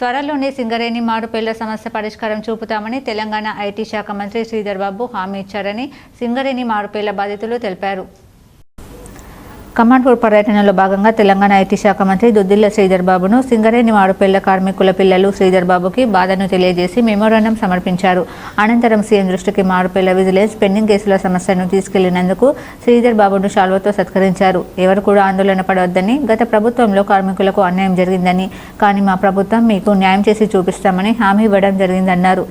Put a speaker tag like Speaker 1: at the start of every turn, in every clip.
Speaker 1: త్వరలోనే సింగరేణి మారుపేళ్ళ సమస్య పరిష్కారం చూపుతామని తెలంగాణ ఐటీ శాఖ మంత్రి శ్రీధర్ బాబు హామీ ఇచ్చారని సింగరేణి మారుపేళ్ళ బాధితులు తెలిపారు. కమాండ్పూర్ పర్యటనలో భాగంగా తెలంగాణ ఐటీ శాఖ మంత్రి దుద్దిల్ల శ్రీధర్ బాబును సింగరేణి మారుపేళ్ళ కార్మికుల పిల్లలు శ్రీధర్ బాబుకి బాధను తెలియజేసి మెమోరాండం సమర్పించారు. అనంతరం సీఎం దృష్టికి మారుపేళ్ళ విజిలెన్స్ పెండింగ్ కేసుల సమస్యను తీసుకెళ్ళినందుకు శ్రీధర్ బాబును శాల్వతో సత్కరించారు. ఎవరు కూడా ఆందోళన పడవద్దని గత ప్రభుత్వంలో కార్మికులకు అన్యాయం జరిగిందని కానీ మా ప్రభుత్వం మీకు న్యాయం చేసి చూపిస్తామని హామీ ఇవ్వడం జరిగిందన్నారు.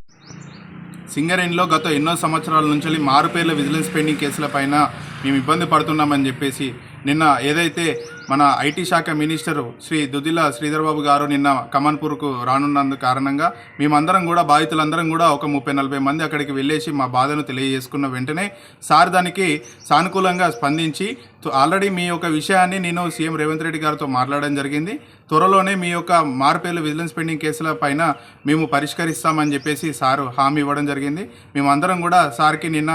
Speaker 2: సింగరేణిలో గత ఎన్నో సంవత్సరాల నుంచి మారుపేర్ల విజిలెన్స్ పెండింగ్ కేసులపైన మేము ఇబ్బంది పడుతున్నామని చెప్పేసి నిన్న ఏదైతే మన ఐటీ శాఖ మినిస్టరు శ్రీ దుదిల శ్రీధర్బాబు గారు నిన్న కమాన్పూర్కు రానున్నందు కారణంగా మేమందరం కూడా బాధితులందరం కూడా ఒక ముప్పై నలభై మంది అక్కడికి వెళ్ళేసి మా బాధను తెలియజేసుకున్న వెంటనే సార్ దానికి సానుకూలంగా స్పందించి ఆల్రెడీ మీ యొక్క విషయాన్ని నేను సీఎం రేవంత్ రెడ్డి గారితో మాట్లాడడం జరిగింది. త్వరలోనే మీ యొక్క మార్పేలు విజిలెన్స్ పెండింగ్ కేసుల పైన మేము పరిష్కరిస్తామని చెప్పేసి సారు హామీ ఇవ్వడం జరిగింది. మేమందరం కూడా సార్కి నిన్న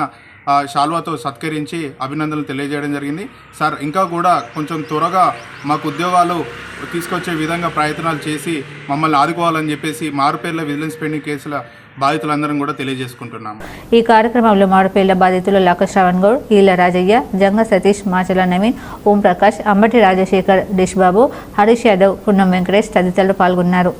Speaker 2: శాల్వాతో సత్కరించి అభినందనలు తెలియజేయడం జరిగింది. సార్ ఇంకా కూడా కొంచెం త్వరగా మాకు ఉద్యోగాలు తీసుకొచ్చే విధంగా ప్రయత్నాలు చేసి మమ్మల్ని ఆదుకోవాలని చెప్పేసి మారుపేర్ల విజిలెన్స్ పెండింగ్ కేసుల బాధితులందరం కూడా తెలియజేసుకుంటున్నాము.
Speaker 1: ఈ కార్యక్రమంలో మారుపేర్ల బాధితులు లక్క శ్రవణ్ గౌడ్ ఈల రాజయ్య జంగ సతీష్ మాచల నవీన్ ఓం ప్రకాష్ అంబటి రాజశేఖర్ డిష్బాబు హరీష్ యాదవ్ పున్నం వెంకటేష్ తదితరులు పాల్గొన్నారు.